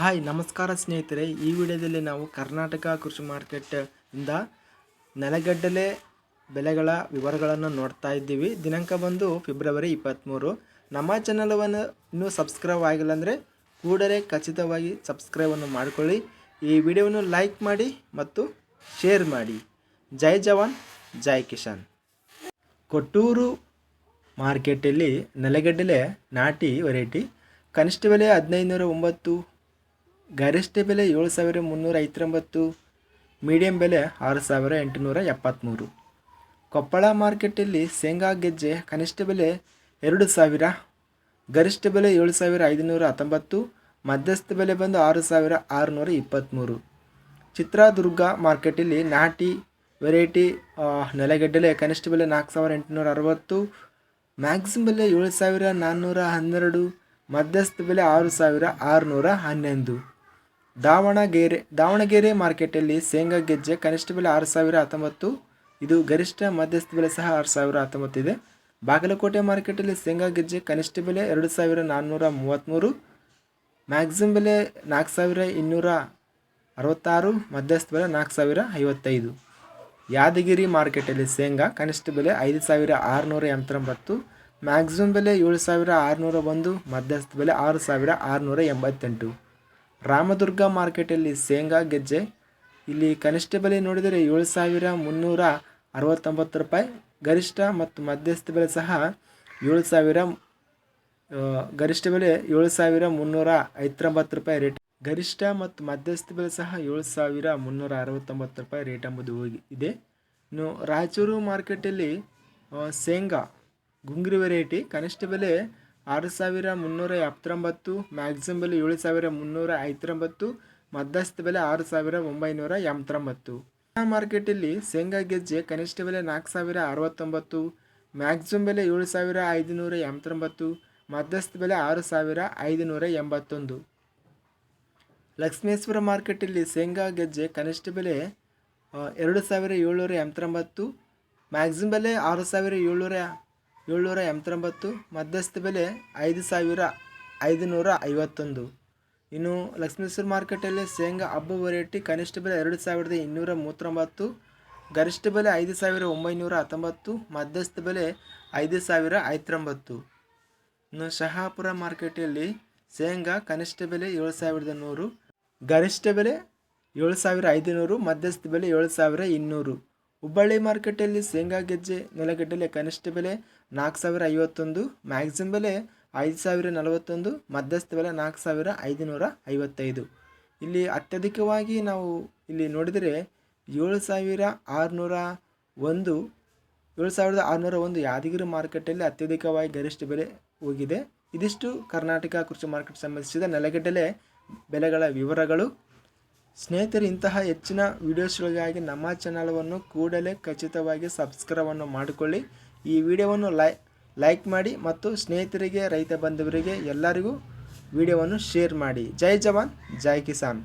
Hi, ನಮಸ್ಕಾರ ಸ್ನೇಹಿತರೆ. ಈ ವಿಡಿಯೋದಲ್ಲಿ ನಾವು ಕರ್ನಾಟಕ ಕೃಷಿ ಮಾರ್ಕೆಟ್ ಇಂದ ನೆಲಗಡ್ಡಲೆ ಬೆಲೆಗಳ ವಿವರಗಳನ್ನು ನೋಡ್ತಾ ಇದ್ದೀವಿ. ದಿನಾಂಕ ಬಂದು ಫೆಬ್ರವರಿ ಇಪ್ಪತ್ತ್ಮೂರು ನಮ್ಮ ಚಾನಲವನ್ನು ಇನ್ನೂ ಸಬ್ಸ್ಕ್ರೈಬ್ ಆಗಿಲ್ಲ ಅಂದರೆ ಕೂಡಲೇ ಖಚಿತವಾಗಿ ಸಬ್ಸ್ಕ್ರೈಬನ್ನು ಮಾಡಿಕೊಳ್ಳಿ. ಈ ವಿಡಿಯೋವನ್ನು ಲೈಕ್ ಮಾಡಿ ಮತ್ತು ಶೇರ್ ಮಾಡಿ. ಜೈ ಜವಾನ್, ಜೈ ಕಿಶಾನ್ ಕೊಟ್ಟೂರು ಮಾರ್ಕೆಟಲ್ಲಿ ನೆಲಗಡ್ಡಲೆ ನಾಟಿ ವೆರೈಟಿ ಕನಿಷ್ಠ ಬೆಲೆ ಹದಿನೈದುನೂರ ಒಂಬತ್ತು ಗರಿಷ್ಠ ಬೆಲೆ ಏಳು ಸಾವಿರ ಮುನ್ನೂರ ಐವತ್ತೊಂಬತ್ತು, ಮೀಡಿಯಂ ಬೆಲೆ ಆರು ಸಾವಿರ ಎಂಟುನೂರ ಎಪ್ಪತ್ತ್ಮೂರು ಕೊಪ್ಪಳ ಮಾರ್ಕೆಟಲ್ಲಿ ಶೇಂಗಾ ಗೆಜ್ಜೆ ಕನಿಷ್ಠ ಬೆಲೆ ಎರಡು ಸಾವಿರ, ಗರಿಷ್ಠ ಬೆಲೆ ಏಳು ಸಾವಿರ ಐದುನೂರ ಹತ್ತೊಂಬತ್ತು, ಮಧ್ಯಸ್ಥ ಬೆಲೆ ಬಂದು ಆರು ಸಾವಿರ ಆರುನೂರ ಇಪ್ಪತ್ತ್ಮೂರು ಚಿತ್ರದುರ್ಗ ಮಾರ್ಕೆಟಲ್ಲಿ ನಾಟಿ ವೆರೈಟಿ ನೆಲಗಡ್ಡೆಲೆ ಕನಿಷ್ಠ ಬೆಲೆ ನಾಲ್ಕು ಸಾವಿರ ಎಂಟುನೂರ ಅರವತ್ತು ಮ್ಯಾಕ್ಸಿಮ್ ಬೆಲೆ ಏಳು ಸಾವಿರ ನಾನ್ನೂರ ಹನ್ನೆರಡು, ಮಧ್ಯಸ್ಥ ಬೆಲೆ ಆರು ಸಾವಿರ ಆರುನೂರ ಹನ್ನೊಂದು. ದಾವಣಗೆರೆ ದಾವಣಗೆರೆ ಮಾರ್ಕೆಟಲ್ಲಿ ಶೇಂಗಾ ಗೆಜ್ಜೆ ಕನಿಷ್ಠ ಬೆಲೆ ಆರು ಸಾವಿರ ಹತ್ತೊಂಬತ್ತು, ಇದು ಗರಿಷ್ಠ ಮಧ್ಯಸ್ಥ ಬೆಲೆ ಸಹ ಆರು ಸಾವಿರ ಹತ್ತೊಂಬತ್ತು ಇದೆ. ಬಾಗಲಕೋಟೆ ಮಾರ್ಕೆಟಲ್ಲಿ ಶೇಂಗಾ ಗೆಜ್ಜೆ ಕನಿಷ್ಠ ಬೆಲೆ ಎರಡು ಸಾವಿರ ನಾನ್ನೂರ ಮೂವತ್ತ್ಮೂರು ಮ್ಯಾಕ್ಸಿಮಮ್ ಬೆಲೆ ನಾಲ್ಕು ಸಾವಿರ ಇನ್ನೂರ ಅರವತ್ತಾರು, ಮಧ್ಯಸ್ಥ ಬೆಲೆ ನಾಲ್ಕು ಸಾವಿರ ಐವತ್ತೈದು. ಯಾದಗಿರಿ ಮಾರ್ಕೆಟಲ್ಲಿ ಶೇಂಗಾ ಕನಿಷ್ಠ ಬೆಲೆ ಐದು ಸಾವಿರ ಆರುನೂರ ಎಂಬತ್ತೊಂಬತ್ತು, ಮ್ಯಾಕ್ಸಿಮಮ್ ಬೆಲೆ ಏಳು ಸಾವಿರ ಆರುನೂರ ಒಂದು, ಮಧ್ಯಸ್ಥ ಬೆಲೆ ಆರು ಸಾವಿರ ಆರುನೂರ ಎಂಬತ್ತೆಂಟು. ರಾಮದುರ್ಗ ಮಾರ್ಕೆಟಲ್ಲಿ ಶೇಂಗಾ ಗೆಜ್ಜೆ. ಇಲ್ಲಿ ಕನಿಷ್ಠ ಬೆಲೆ ನೋಡಿದರೆ ಏಳು ಸಾವಿರ ಮುನ್ನೂರ ಅರವತ್ತೊಂಬತ್ತು ರೂಪಾಯಿ. ಗರಿಷ್ಠ ಮತ್ತು ಮಧ್ಯಸ್ಥ ಬೆಲೆ ಸಹ ಏಳು ಸಾವಿರ ಗರಿಷ್ಠ ಬೆಲೆ ಏಳು ಸಾವಿರ ಮುನ್ನೂರ ಐವತ್ತೊಂಬತ್ತು ರೂಪಾಯಿ ರೇಟ್. ಗರಿಷ್ಠ ಮತ್ತು ಮಧ್ಯಸ್ಥ ಬೆಲೆ ಸಹ ಏಳು ಸಾವಿರ ಮುನ್ನೂರ ಅರವತ್ತೊಂಬತ್ತು ರೂಪಾಯಿ ರೇಟ್ ಎಂಬುದು ಹೋಗಿ ಇದೆ. ಇನ್ನು ರಾಯಚೂರು ಮಾರ್ಕೆಟಲ್ಲಿ ಶೇಂಗಾ, ಗುಂಗ್ರಿ ವೆರೈಟಿ ಕನಿಷ್ಠ ಬೆಲೆ ಆರು ಸಾವಿರ ಮುನ್ನೂರ ಎಪ್ಪತ್ತೊಂಬತ್ತು ಮ್ಯಾಕ್ಸಿಮಮ್ ಬೆಲೆ ಏಳು ಸಾವಿರ ಮುನ್ನೂರ ಐವತ್ತೊಂಬತ್ತು, ಮಧ್ಯಸ್ಥ ಬೆಲೆ ಆರು ಸಾವಿರ ಒಂಬೈನೂರ ಎಂಬತ್ತೊಂಬತ್ತು. ಮಾರ್ಕೆಟಲ್ಲಿ ಶೇಂಗಾ ಗೆಜ್ಜೆ ಕನಿಷ್ಠ ಬೆಲೆ ನಾಲ್ಕು ಸಾವಿರ ಅರವತ್ತೊಂಬತ್ತು ಮ್ಯಾಕ್ಸಿಮಮ್ ಬೆಲೆ ಏಳು ಸಾವಿರ ಐದುನೂರ ಎಂಬತ್ತೊಂಬತ್ತು, ಮಧ್ಯಸ್ಥ ಬೆಲೆ ಆರು ಸಾವಿರ ಐದುನೂರ ಎಂಬತ್ತೊಂದು. ಲಕ್ಷ್ಮೇಶ್ವರ ಮಾರ್ಕೆಟಲ್ಲಿ ಶೇಂಗಾ ಗೆಜ್ಜೆ ಕನಿಷ್ಠ ಬೆಲೆ ಎರಡು ಸಾವಿರ ಏಳ್ನೂರ ಎಂಬತ್ತೊಂಬತ್ತು ಮ್ಯಾಕ್ಸಿಮಮ್ ಬೆಲೆ ಆರು ಸಾವಿರ ಏಳ್ನೂರ ಏಳ್ನೂರ ಎಂಬತ್ತೊಂಬತ್ತು, ಮಧ್ಯಸ್ಥ ಬೆಲೆ ಐದು ಸಾವಿರ ಐದುನೂರ ಐವತ್ತೊಂದು. ಇನ್ನು ಲಕ್ಷ್ಮೇಶ್ವರ ಮಾರ್ಕೆಟಲ್ಲಿ ಶೇಂಗಾ ಹಬ್ಬ ವೆರೈಟಿ ಕನಿಷ್ಠ ಬೆಲೆ ಎರಡು ಸಾವಿರದ ಇನ್ನೂರ ಮೂವತ್ತೊಂಬತ್ತು, ಗರಿಷ್ಠ ಬೆಲೆ ಐದು ಸಾವಿರ ಒಂಬೈನೂರ ಹತ್ತೊಂಬತ್ತು, ಮಧ್ಯಸ್ಥ ಬೆಲೆ ಐದು ಸಾವಿರ ಐವತ್ತೊಂಬತ್ತು. ಇನ್ನು ಶಹಾಪುರ ಮಾರ್ಕೆಟಲ್ಲಿ ಶೇಂಗಾ ಕನಿಷ್ಠ ಬೆಲೆ ಏಳು ಸಾವಿರದ ನೂರು, ಗರಿಷ್ಠ ಬೆಲೆ ಏಳು ಸಾವಿರ ಐದುನೂರು, ಮಧ್ಯಸ್ಥ ಬೆಲೆ ಏಳು ಸಾವಿರ ಇನ್ನೂರು. ಹುಬ್ಬಳ್ಳಿ ಮಾರ್ಕೆಟಲ್ಲಿ ಶೇಂಗಾ ಗೆಜ್ಜೆ ನೆಲಗಡ್ಡೆಲೆ ಕನಿಷ್ಠ ಬೆಲೆ ನಾಲ್ಕು ಸಾವಿರ ಐವತ್ತೊಂದು ಮ್ಯಾಕ್ಸಿಮಮ್ ಬೆಲೆ ಐದು ಸಾವಿರ ನಲವತ್ತೊಂದು, ಮಧ್ಯಸ್ಥ ಬೆಲೆ ನಾಲ್ಕು ಸಾವಿರ ಐದುನೂರ ಐವತ್ತೈದು. ಇಲ್ಲಿ ಅತ್ಯಧಿಕವಾಗಿ ನಾವು ಇಲ್ಲಿ ನೋಡಿದರೆ ಏಳು ಸಾವಿರ ಆರುನೂರ ಒಂದು, ಏಳು ಸಾವಿರದ ಆರುನೂರ ಒಂದು ಯಾದಗಿರಿ ಮಾರ್ಕೆಟಲ್ಲಿ ಅತ್ಯಧಿಕವಾಗಿ ಗರಿಷ್ಠ ಬೆಲೆ ಹೋಗಿದೆ. ಇದಿಷ್ಟು ಕರ್ನಾಟಕ ಕೃಷಿ ಮಾರ್ಕೆಟ್ ಸಂಬಂಧಿಸಿದ ನೆಲಗಡಲೆ ಬೆಲೆಗಳ ವಿವರಗಳು. ಸ್ನೇಹಿತರು, ಇಂತಹ ಹೆಚ್ಚಿನ ವಿಡಿಯೋಸ್ಗಳಿಗಾಗಿ ನಮ್ಮ ಚಾನಲವನ್ನು ಕೂಡಲೇ ಖಚಿತವಾಗಿ ಸಬ್ಸ್ಕ್ರೈಬನ್ನು ಮಾಡಿಕೊಳ್ಳಿ. ಈ ವಿಡಿಯೋವನ್ನು ಲೈ, ಲೈಕ್ ಮಾಡಿ ಮತ್ತು ಸ್ನೇಹಿತರಿಗೆ, ರೈತ ಬಂಧುವರಿಗೆ ಎಲ್ಲರಿಗೂ ವಿಡಿಯೋವನ್ನು ಶೇರ್ ಮಾಡಿ. ಜೈ ಜವಾನ್, ಜೈ ಕಿಸಾನ್.